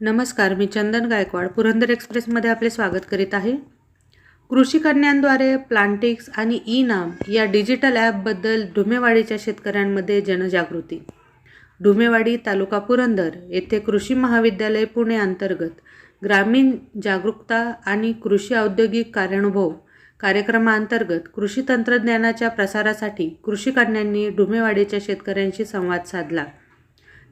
नमस्कार मी चंदन गायकवाड पुरंदर एक्सप्रेसमध्ये आपले स्वागत करीत आहे. कृषी कन्यांद्वारे प्लांटिक्स आणि ई नाम या डिजिटल ॲपबद्दल ढुमेवाडीच्या शेतकऱ्यांमध्ये जनजागृती. डुमेवाडी तालुका पुरंदर येथे कृषी महाविद्यालय पुणे अंतर्गत ग्रामीण जागरूकता आणि कृषी औद्योगिक कार्यानुभव कार्यक्रमाअंतर्गत कृषी तंत्रज्ञानाच्या प्रसारासाठी कृषी कन्यांनी ढुमेवाडीच्या शेतकऱ्यांशी संवाद साधला.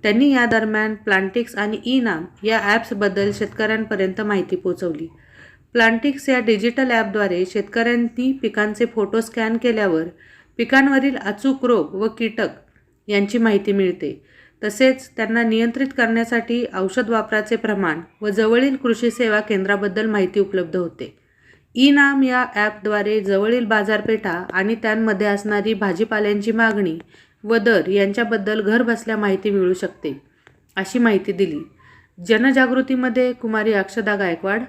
त्यांनी या दरम्यान प्लांटिक्स आणि ई नाम या ॲप्सबद्दल शेतकऱ्यांपर्यंत माहिती पोहोचवली. प्लांटिक्स या डिजिटल ॲपद्वारे शेतकऱ्यांनी पिकांचे फोटो स्कॅन केल्यावर पिकांवरील अचूक रोग व कीटक यांची माहिती मिळते. तसेच त्यांना नियंत्रित करण्यासाठी औषध वापराचे प्रमाण व जवळील कृषी सेवा केंद्राबद्दल माहिती उपलब्ध होते. ई नाम या ॲपद्वारे जवळील बाजारपेठा आणि त्यांमध्ये असणारी भाजीपाल्यांची मागणी व दर यांच्याबद्दल घरबसल्या माहिती मिळू शकते अशी माहिती दिली. जनजागृतीमध्ये कुमारी अक्षदा गायकवाड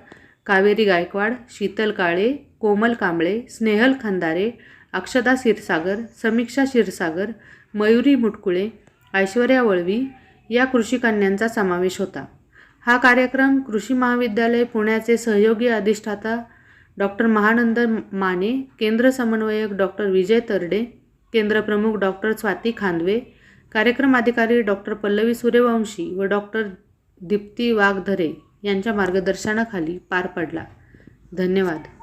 कावेरी गायकवाड शीतल काळे कोमल कांबळे स्नेहल खंदारे अक्षदा क्षीरसागर समीक्षा क्षीरसागर मयुरी मुटकुळे ऐश्वर्या वळवी या कृषिकन्यांचा समावेश होता. हा कार्यक्रम कृषी महाविद्यालय पुण्याचे सहयोगी अधिष्ठाता डॉक्टर महानंद माने केंद्र समन्वयक डॉक्टर विजय तरडे केंद्रप्रमुख डॉक्टर स्वाती खांदवे कार्यक्रम अधिकारी डॉक्टर पल्लवी सूर्यवंशी व डॉक्टर दीप्ती वाघधरे यांच्या मार्गदर्शनाखाली पार पडला. धन्यवाद.